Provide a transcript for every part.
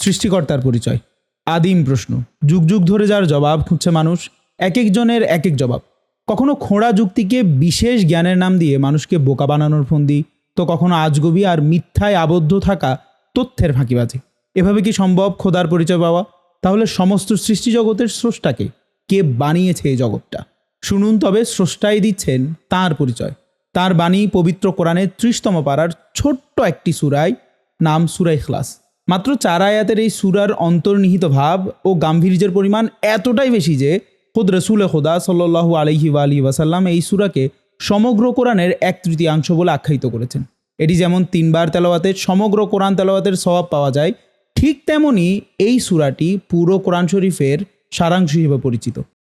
সৃষ্টিকর্তার পরিচয়। আদিম প্রশ্ন। যুগ যুগ ধরে যার জবাব খুঁজছে মানুষ এক একজনের এক এক জবাব। কখনো খোঁড়া যুক্তিকে বিশেষ জ্ঞানের নাম দিয়ে মানুষকে বোকা বানানোর ফন্দি, তো কখনো আজগবি আর মিথ্যায় আবদ্ধ থাকা তথ্যের ফাঁকিবাজি। এভাবে কি সম্ভব খোদার পরিচয় পাওয়া? তাহলে সমস্ত সৃষ্টি জগতের স্রষ্টাকে কে বানিয়েছে এই জগৎটা? শুনুন তবে স্রষ্টাই দিচ্ছেন তার পরিচয়। তার বাণী পবিত্র কোরআনের ত্রিশতম পাড়ার ছোট্ট একটি সুরায়, নাম সুরাই খ্লাস মাত্র চার আয়াতের এই সুরার অন্তর্নিহিত ভাব ও গাম্ভীর্যের পরিমাণ এতটাই বেশি যে খুদ রসুল খোদা সাল্লু আলহি আলী ওয়াসাল্লাম এই সুরাকে সমগ্র কোরআনের এক তৃতীয়াংশ বলে আখ্যায়িত করেছেন। এটি যেমন তিনবার তেলাওয়াতের, সমগ্র কোরআন তেলাওয়াতের স্বভাব পাওয়া যায়, ঠিক তেমনি এই সুরাটি পুরো কোরআন শরীফের সারাংশ হিসেবে পরিচিত।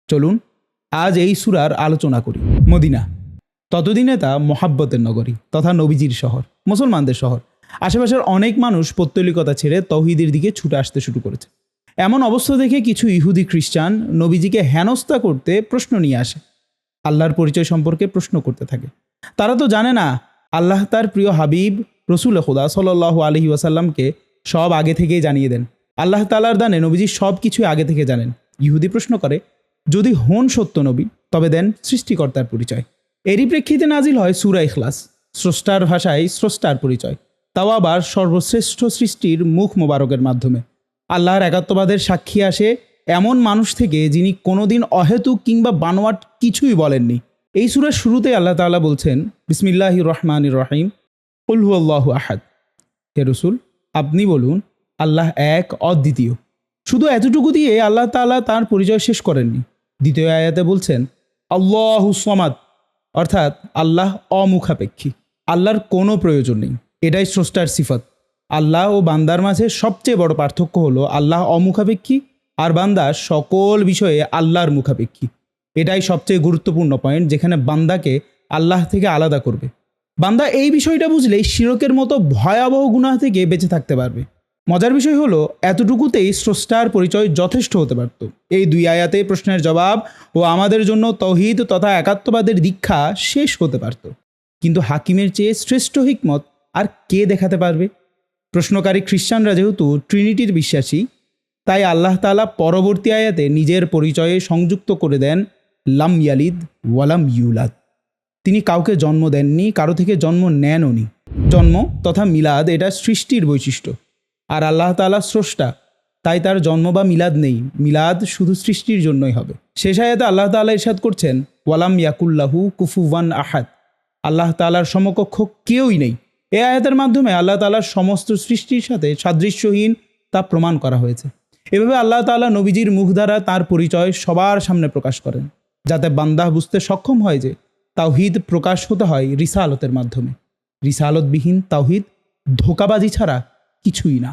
চলুন আজ এই সুরার আলোচনা করি। মদিনা। ততদিনে তা মহাব্বতের নগরী তথা নবীজির শহর, মুসলমানদের শহর। আশেপাশের অনেক মানুষ পৌত্তলিকতা ছেড়ে তৌহিদের দিকে ছুটে আসতে শুরু করেছে। এমন অবস্থা দেখে কিছু ইহুদি খ্রিস্টান নবীজিকে হেনস্থা করতে প্রশ্ন নিয়ে আসে। আল্লাহর পরিচয় সম্পর্কে প্রশ্ন করতে থাকে। তারা তো জানে না, আল্লাহ তার প্রিয় হাবিব, রসুল খুদা সাল্লাহ আলহি ওয়াসাল্লামকে সব আগে থেকেই জানিয়ে দেন। আল্লাহ তালার দানে নবীজি সব কিছুই আগে থেকে জানেন। ইহুদি প্রশ্ন করে, যদি হন সত্য নবী, তবে দেন সৃষ্টিকর্তার পরিচয়। এরই প্রেক্ষিতে নাজিল হয় সুরা ইখলাস, স্রষ্টার ভাষায় স্রষ্টার পরিচয়। তাও আবার সর্বশ্রেষ্ঠ সৃষ্টির মুখ মোবারকের মাধ্যমে। আল্লাহর একাত্মবাদের সাক্ষী আসে এমন মানুষ থেকে যিনি কোনোদিন অহেতুক কিংবা বানোয়াট কিছুই বলেননি। এই সুরের শুরুতে আল্লাহ তাআলা বলছেন, বিসমিল্লাহ রহমান রহিম উলহু আল্লাহ আহাদ। হে রসুল, আপনি বলুন, আল্লাহ এক, অদ্বিতীয়। শুধু এতটুকু দিয়ে আল্লাহ তাআলা তার পরিচয় শেষ করেননি। দ্বিতীয় আয়াতে বলছেন, আল্লাহ সমাদ। অর্থাৎ আল্লাহ অমুখাপেক্ষী। আল্লাহর কোনো প্রয়োজন নেই। এটাই স্রষ্টার সিফত। আল্লাহ ও বান্দার মাঝে সবচেয়ে বড় পার্থক্য হলো আল্লাহ অমুখাপেক্ষী আর বান্দা সকল বিষয়ে আল্লাহর মুখাপেক্ষী। এটাই সবচেয়ে গুরুত্বপূর্ণ পয়েন্ট যেখানে বান্দাকে আল্লাহ থেকে আলাদা করবে। বান্দা এই বিষয়টা বুঝলেই শিরকের মতো ভয়াবহ গুনাহ থেকে বেঁচে থাকতে পারবে। মজার বিষয় হলো, এতটুকুতেই স্রষ্টার পরিচয় যথেষ্ট হতে পারত। এই দুই আয়াতে প্রশ্নের জবাব ও আমাদের জন্য তহিদ তথা একাত্মবাদের দীক্ষা শেষ হতে পারত। কিন্তু হাকিমের চেয়ে শ্রেষ্ঠ হিকমত আর কে দেখাতে পারবে? প্রশ্নকারী খ্রিস্টানরা যেহেতু ট্রিনিটির বিশ্বাসী, তাই আল্লাহ তাআলা পরবর্তী আয়াতে নিজের পরিচয়ে সংযুক্ত করে দেন লাম ইয়ালিদ ওয়ালাম ইউলাদ। তিনি কাউকে জন্ম দেননি, কারও থেকে জন্ম নেনওনি জন্ম তথা মিলাদ এটা সৃষ্টির বৈশিষ্ট্য। আর আল্লাহ তাআলা স্রষ্টা, তাই তার জন্ম বা মিলাদ নেই। মিলাদ শুধু সৃষ্টির জন্যই হবে। শেষ আয়াতে আল্লাহ তাআলা ইরশাদ করছেন, ওয়ালাম ইয়াকুল্লাহু কুফুওয়ান আহাদ। আল্লাহ তাআলার সমকক্ষ কেউই নেই। এ আয়াতের মাধ্যমে আল্লাহ তালার সমস্ত সৃষ্টির সাথে সাদৃশ্যহীন তা প্রমাণ করা হয়েছে। এভাবে আল্লাহ তালা নবীজির মুখ দ্বারা তার পরিচয় সবার সামনে প্রকাশ করেন, যাতে বান্দাহ বুঝতে সক্ষম হয় যে তাওহিদ প্রকাশ হতে হয় রিসালতের মাধ্যমে। রিসালতবিহীন তাওহিদ ধোকাবাজি ছাড়া কিছুই না।